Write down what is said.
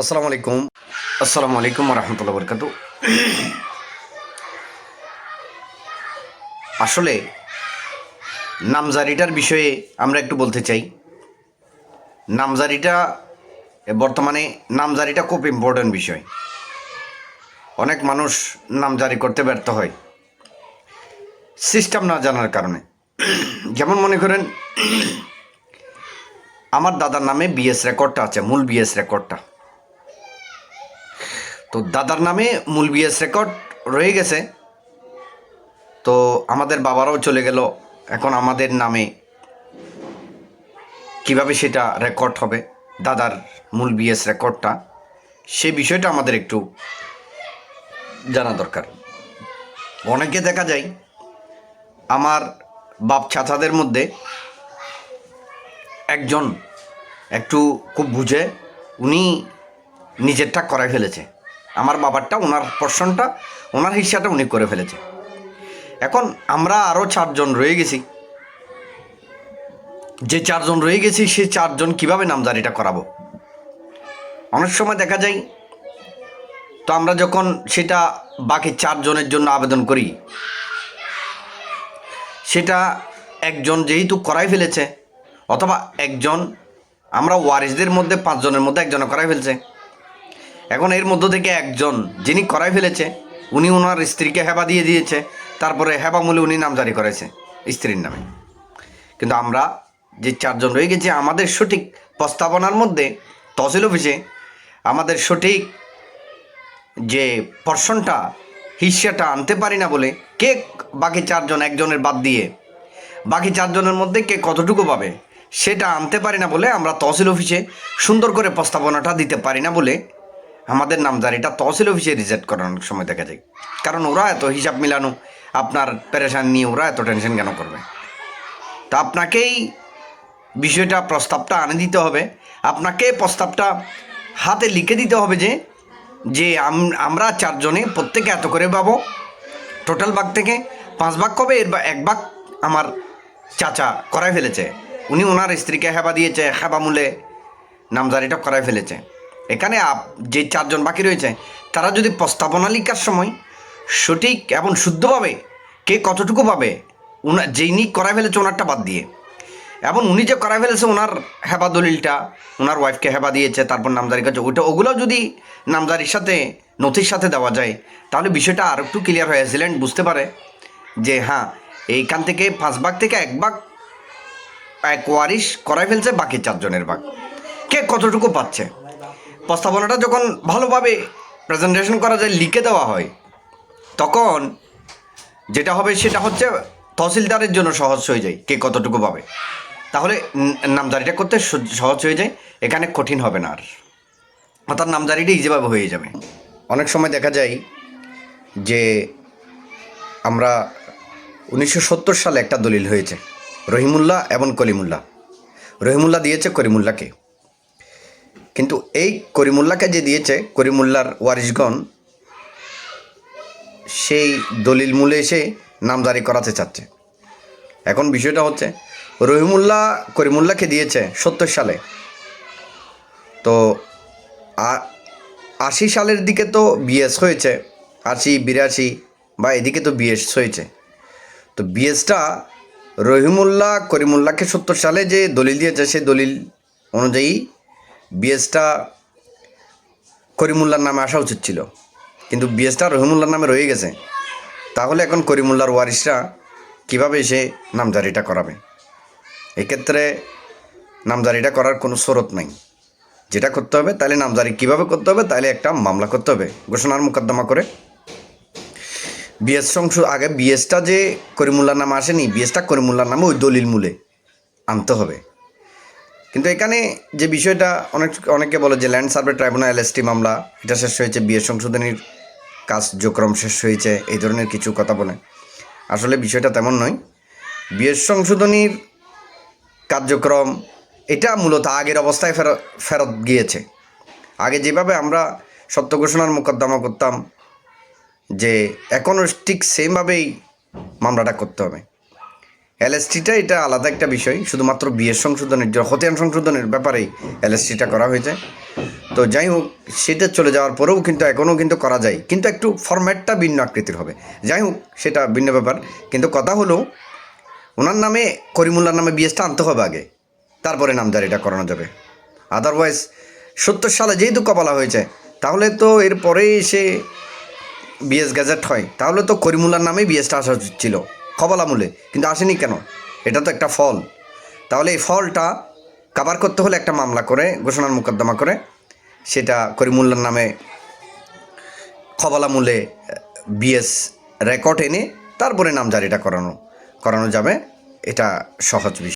আসসালামু আলাইকুম। আসসালামু আলাইকুম রহমতুল্লাহ বরকাত আসলে নামজারিটার বিষয়ে আমরা একটু বলতে চাই। নামজারিটা বর্তমানে নামজারিটা খুব ইম্পর্ট্যান্ট বিষয়। অনেক মানুষ নামজারি করতে ব্যর্থ হয়। সিস্টেম না জানার কারণে। যেমন মনে করেন, আমার দাদার নামে বিএস রেকর্ডটা আছে, মূল বিএস রেকর্ডটা তো দাদার নামে মূল বিএস রেকর্ড রয়ে গেছে। তো আমাদের বাবারাও চলে গেল। এখন আমাদের নামে কীভাবে সেটা রেকর্ড হবে, দাদার মূল বিএস রেকর্ডটা, সে বিষয়টা আমাদের একটু জানা দরকার। অনেকে দেখা যায়, আমার বাপ চাচাদের মধ্যে একজন একটু খুব বুঝে, উনি নিজেরটা করাই ফেলেছে। আমার বাবারটা, ওনার পোর্শনটা, ওনার হিসাটা উনি করে ফেলেছে। এখন আমরা আরও চারজন রয়ে গেছি। যে চারজন রয়ে গেছি সেই চারজন কীভাবে নামজারিটা করাবো? অনেক সময় দেখা যায়, তো আমরা যখন সেটা বাকি চারজনের জন্য আবেদন করি, সেটা একজন যেহেতু করাই ফেলেছে, অথবা একজন, আমরা ওয়ারিসদের মধ্যে, পাঁচজনের মধ্যে একজনে করাই ফেলছে এখন এর মধ্য থেকে একজন যিনি করাই ফেলেছে, উনি ওনার স্ত্রীকে হেবা দিয়ে দিয়েছে, তারপরে হেবা মূলে উনি নাম জারি করেছে, স্ত্রীর নামে। কিন্তু আমরা যে চারজন রয়ে গেছি, আমাদের সঠিক প্রস্তাবনার মধ্যে তহসিল অফিসে আমাদের সঠিক যে পর্সনটা হিস্যাটা আনতে পারি না বলে কে বাকি চারজন একজনের বাদ দিয়ে, বাকি চারজনের মধ্যে কে কতটুকু পাবে, সেটা আনতে পারি না বলে আমরা তহসিল অফিসে সুন্দর করে প্রস্তাবনাটা দিতে পারি না বলে আমাদের নামজারিটা তহসিল অফিসে রিজেক্ট করানোর সময় দেখা যায়। কারণ ওরা এত হিসাব মিলানো, আপনার প্যারেশান নিয়ে ওরা এত টেনশন কেন করবে? তা আপনাকেই বিষয়টা, প্রস্তাবটা আনে দিতে হবে। আপনাকে প্রস্তাবটা হাতে লিখে দিতে হবে যে যে আম- আমরা চারজনে প্রত্যেকে এত করে পাবো, টোটাল ভাগ থেকে পাঁচ ভাগ কবে? এর বা- এক ভাগ আমার চাচা করাই ফেলেছে। উনি ওনার স্ত্রীকে হেবা দিয়েছে, হেবা মূলে নামজারিটা করাই ফেলেছে। এখানে যে চারজন বাকি রয়েছে, তারা যদি প্রস্তাবনা লিখার সময় সঠিক এবং শুদ্ধভাবে কে কতটুকু পাবে, উনা যিনি করাই ফেলেছে ওনারটা বাদ দিয়ে। এবং উনি যে করাই ফেলেছে ওনার হেবা দলিলটা ওনার ওয়াইফকে হেবা দিয়েছে, তারপর নামজারি কাছে, ওইটা ওগুলো যদি নামদারির সাথে, নথির সাথে দেওয়া যায়, তাহলে বিষয়টা আর একটু ক্লিয়ার হয়ে অ্যাসিলেন্ট বুঝতে পারে যে হ্যাঁ এইখান থেকে পাঁচ ভাগ থেকে এক ভাগ, এক ওয়ারিশ করাই ফেলছে বাকি চারজনের ভাগ। কে কতটুকু পাচ্ছে? প্রস্তাবনাটা যখন ভালোভাবে প্রেজেন্টেশন করা যায়, লিখে দেওয়া হয়, তখন যেটা হবে সেটা হচ্ছে তহসিলদারের জন্য সহজ হয়ে যায়, কে কতটুকু পাবে। তাহলে নামজারিটা করতে সহজ হয়ে যায়, এখানে কঠিন হবে না আর। অর্থাৎ নামজারিটা ইজিভাবে হয়ে যাবে। অনেক সময় দেখা যায় যে আমরা উনিশশো সত্তর সালে একটা দলিল হয়েছে, রহিমুল্লাহ এবং কলিমুল্লাহ। রহিমুল্লাহ দিয়েছে করিমুল্লাহকে। কিন্তু এই করিমুল্লাকে যে দিয়েছে, করিমুল্লার ওয়ারিশগণ, সেই দলিল মূলে এসে নামজারি করাতে চাচ্ছে। এখন বিষয়টা হচ্ছে, রহিমুল্লাহ করিমুল্লাহকে দিয়েছে সত্তর সালে। তো আশি সালের দিকে তো বিএস হয়েছে, আশি, বিরাশি বা এদিকে তো বিএস হয়েছে। তো বিএসটা রহিমুল্লাহ করিমুল্লাহকে সত্তর সালে যে দলিল দিয়েছে, সেই দলিল অনুযায়ী বিএসটা করিমুল্লার নামে আসা উচিত ছিল। কিন্তু বিএসটা রহিমুল্লার নামে রয়ে গেছে। তাহলে এখন করিমুল্লার ওয়ারিসরা কীভাবে এসে নামজারিটা করাবে? এক্ষেত্রে নামজারিটা করার কোনো স্রোত নাই। যেটা করতে হবে, তাহলে নামজারি কীভাবে করতে হবে, তাহলে একটা মামলা করতে হবে। ঘোষণার মোকদ্দমা করে। বিএস সংস আগে বিএসটা যে করিমুল্লার নামে আসেনি বিএসটা করিমুল্লার নামে ওই দলিল মূলে আনতে হবে। কিন্তু এখানে যে বিষয়টা অনেক অনেকে বলে যে ল্যান্ড সার্ভে ট্রাইব্যুনাল এলএসটি মামলা, এটা শেষ হয়েছে বিএস সংশোধনীর কার্যক্রম শেষ হয়েছে, এই ধরনের কিছু কথা বলে। আসলে বিষয়টা তেমন নয়। বিয়ের সংশোধনীর কার্যক্রম, এটা মূলত আগের অবস্থায় ফেরত ফেরত গিয়েছে। আগে যেভাবে আমরা সত্য ঘোষণার মোকদ্দমা করতাম, যে এখনও ঠিক সেমভাবেই মামলাটা করতে হবে। এলএসটিটা এটা আলাদা একটা বিষয়, শুধুমাত্র বিয়ের সংশোধনের জন্য হতিয়ান সংশোধনের ব্যাপারেই এলএসটিটা করা হয়েছে। তো যাই হোক, সেটা চলে যাওয়ার পরেও কিন্তু, এখনও কিন্তু করা যায়। কিন্তু একটু ফরম্যাটটা ভিন্ন আকৃতির হবে। যাই হোক, সেটা ভিন্ন ব্যাপার। কিন্তু কথা হলো, ওনার নামে, করিমুল্লার নামে বিএসটা আনতে হবে আগে। তারপরে নামজারিটা করানো যাবে। আদারওয়াইজ সত্তর সালে যেহেতু কপালা হয়েছে, তাহলে তো এরপরে সে বিএস গ্যাজেট হয়। তাহলে তো করিমুল্লার নামেই বিএসটা আসা উচিত ছিল। কপালামূলে কিন্তু আসেনি কেন? এটা তো একটা ফল। তাহলে এই ফলটা কাবার করতে হলে একটা মামলা করে, ঘোষণার মোকদ্দমা করে, সেটা করিমুল্লার নামে খবলামূলে বিএস রেকর্ড এনে তারপরে নাম নামজারিটা করানো করানো যাবে। এটা সহজ বিষয়।